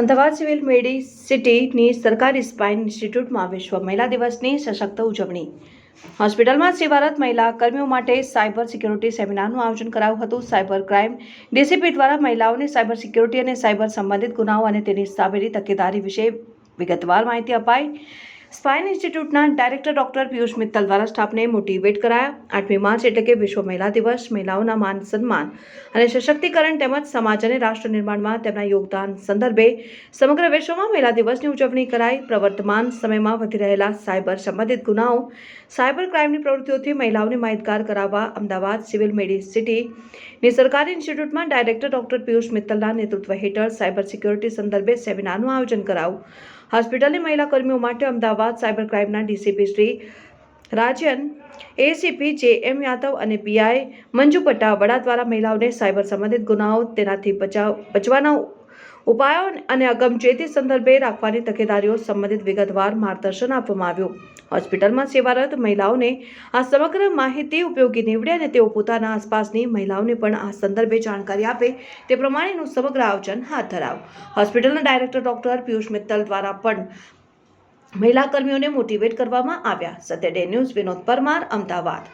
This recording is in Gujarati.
અમદાવાદ સિવિલ મેડિસિટીની સરકારી સ્પાઇન ઇન્સ્ટિટ્યૂટમાં વિશ્વ મહિલા દિવસની સશક્ત ઉજવણી. હોસ્પિટલમાં સેવારત મહિલા કર્મીઓ માટે સાયબર સિક્યોરિટી સેમિનારનું આયોજન કરાયું હતું. સાયબર ક્રાઇમ ડીસીપી દ્વારા મહિલાઓને સાયબર સિક્યોરિટી અને સાયબર સંબંધિત ગુનાઓ અને તેની સામેની તકેદારી વિશે વિગતવાર માહિતી અપાઈ. સ્પાઇન ઇન્સ્ટિટ્યૂટના ડાયરેક્ટર ડોક્ટર પિયુષ મિત્તલ દ્વારા સ્ટાફને મોટિવેટ કરાયા. આઠમી માર્ચ એટલે કે વિશ્વ મહિલા દિવસ, મહિલાઓના માન સન્માન અને સશક્તિકરણ તેમજ સમાજ અને રાષ્ટ્ર નિર્માણમાં તેમના યોગદાન સંદર્ભે સમગ્ર વિશ્વમાં મહિલા દિવસની ઉજવણી કરાઈ. પ્રવર્તમાન સમયમાં વધી રહેલા સાયબર સંબંધિત ગુનાઓ, સાયબર ક્રાઇમની પ્રવૃત્તિઓથી મહિલાઓને માહિતગાર કરાવવા અમદાવાદ સિવિલ મેડિસિટીની સરકારી ઇન્સ્ટિટ્યૂટમાં ડાયરેક્ટર ડોક્ટર પિયુષ મિત્તલના નેતૃત્વ હેઠળ સાયબર સિક્યોરિટી સંદર્ભે સેમિનારનું આયોજન કરાયું. હોસ્પિટલની મહિલા કર્મીઓ માટે અમદાવાદ સાયબર ક્રાઇમના ડીસીપી શ્રી રાજ્યન એસીપી જે એમ યાદવ અને પીઆઈ મંજુ પટ્ટા વડા દ્વારા મહિલાઓને સાયબર સંબંધિત ગુનાઓ તેનાથી બચાવ, બચવાના ઉપાયો અને અગમચેતી સંદર્ભે રાખવાની તકેદારીઓ સંબંધિત વિગતવાર માર્ગદર્શન આપવામાં આવ્યું. હોસ્પિટલમાં સેવારત મહિલાઓને આ સમગ્ર માહિતી ઉપયોગી નીવડે અને તેઓ પોતાના આસપાસની મહિલાઓને પણ આ સંદર્ભે જાણકારી આપે તે પ્રમાણેનું સમગ્ર આયોજન હાથ ધરાવ. હોસ્પિટલના ડાયરેક્ટર ડોક્ટર પિયુષ મિત્તલ દ્વારા પણ મહિલા કર્મીઓને મોટિવેટ કરવામાં આવ્યા. Satya day news, Vinod Parmar, Ahmedabad.